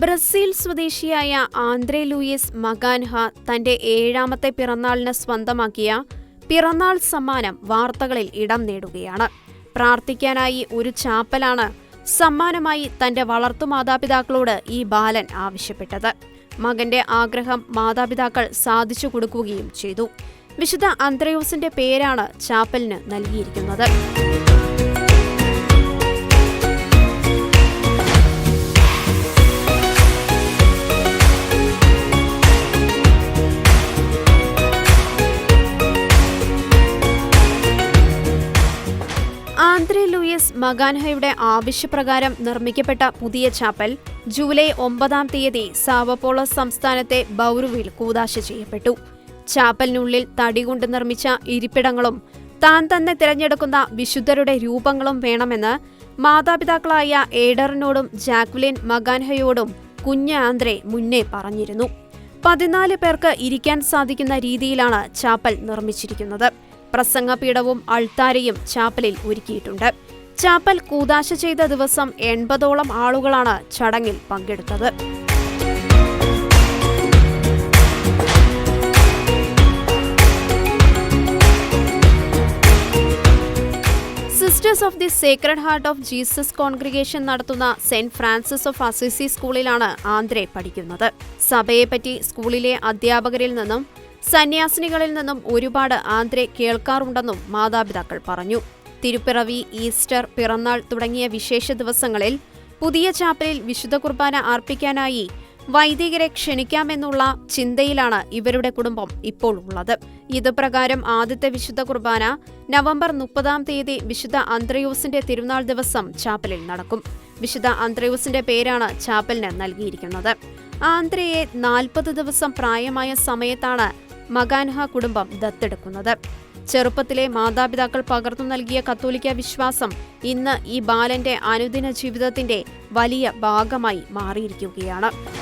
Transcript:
Brazil സ്വദേശിയായ Andre Luis മകാൻഹ തന്റെ ഏഴാമത്തെ പിറന്നാളിന് സ്വന്തമാക്കിയ പിറന്നാൾ സമ്മാനം വാർത്തകളിൽ ഇടം നേടുകയാണ്. പ്രാർത്ഥിക്കാനായി ഒരു ചാപ്പലാണ് സമ്മാനമായി തന്റെ വളർത്തു മാതാപിതാക്കളോട് ഈ ബാലൻ ആവശ്യപ്പെട്ടത്. മകന്റെ ആഗ്രഹം മാതാപിതാക്കൾ സാധിച്ചു കൊടുക്കുകയും ചെയ്തു. വിശുദ്ധ അന്ത്രയോസിന്റെ പേരാണ് ചാപ്പലിന് നൽകിയിരിക്കുന്നത്. ആന്ത്രേ ലൂയിസ് മഗാൻഹയുടെ ആവശ്യപ്രകാരം നിർമ്മിക്കപ്പെട്ട പുതിയ ചാപ്പൽ ജൂലൈ ഒമ്പതാം തീയതി സാവപ്പോളോ സംസ്ഥാനത്തെ ബൗറുവിൽ കൂതാശ ചെയ്യപ്പെട്ടു. ചാപ്പലിനുള്ളിൽ തടി കൊണ്ട് നിർമ്മിച്ച ഇരിപ്പിടങ്ങളും താൻ തന്നെ തിരഞ്ഞെടുക്കുന്ന വിശുദ്ധരുടെ രൂപങ്ങളും വേണമെന്ന് മാതാപിതാക്കളായ ഏഡറിനോടും ജാക്വലിൻ മഗാൻഹയോടും കുഞ്ഞ് ആന്ദ്രെ മുന്നേ പറഞ്ഞിരുന്നു. പതിനാല് പേർക്ക് ഇരിക്കാൻ സാധിക്കുന്ന രീതിയിലാണ് ചാപ്പൽ നിർമ്മിച്ചിരിക്കുന്നത്. പ്രസംഗപീഠവും അൾത്താരയും ചാപ്പലിൽ ഒരുക്കിയിട്ടുണ്ട്. ചാപ്പൽ കൂതാശ ചെയ്ത ദിവസം എൺപതോളം ആളുകളാണ് ചടങ്ങിൽ പങ്കെടുത്തത്. Sisters of the sacred heart of Jesus congregation നടത്തുന്ന സെന്റ് ഫ്രാൻസിസ് ഓഫ് അസിസി സ്കൂളിലാണ് ആന്ധ്രെ പഠിക്കുന്നത്. സഭയെപ്പറ്റി സ്കൂളിലെ അധ്യാപകരിൽ നിന്നും സന്യാസിനികളിൽ നിന്നും ഒരുപാട് ആന്ധ്രെ കേൾക്കാറുണ്ടെന്നും മാതാപിതാക്കൾ പറഞ്ഞു. തിരുപ്പിറവി ഈസ്റ്റർ പിറന്നാൾ തുടങ്ങിയ വിശേഷ ദിവസങ്ങളിൽ പുതിയ ചാപ്പലിൽ വിശുദ്ധ കുർബാന അർപ്പിക്കാനായി വൈദികരെ ക്ഷണിക്കാമെന്നുള്ള ചിന്തയിലാണ് ഇവരുടെ കുടുംബം ഇപ്പോൾ ഉള്ളത്. ഇതുപ്രകാരം ആദ്യത്തെ വിശുദ്ധ കുർബാന നവംബർ മുപ്പതാം തീയതി വിശുദ്ധ അന്ത്രയോസിന്റെ തിരുനാൾ ദിവസം ചാപ്പലിൽ നടക്കും. വിശുദ്ധ അന്ത്രയോസിന്റെ പേരാണ് ചാപ്പലിന് നൽകിയിരിക്കുന്നത്. ആന്ത്രയെ നാൽപ്പത് ദിവസം പ്രായമായ സമയത്താണ് മഗാൻഹ കുടുംബം ദത്തെടുക്കുന്നത്. ചെറുപ്പത്തിലെ മാതാപിതാക്കൾ പകർന്നു നൽകിയ കത്തോലിക്ക വിശ്വാസം ഇന്ന് ഈ ബാലന്റെ അനുദിന ജീവിതത്തിന്റെ വലിയ ഭാഗമായി മാറിയിരിക്കുകയാണ്.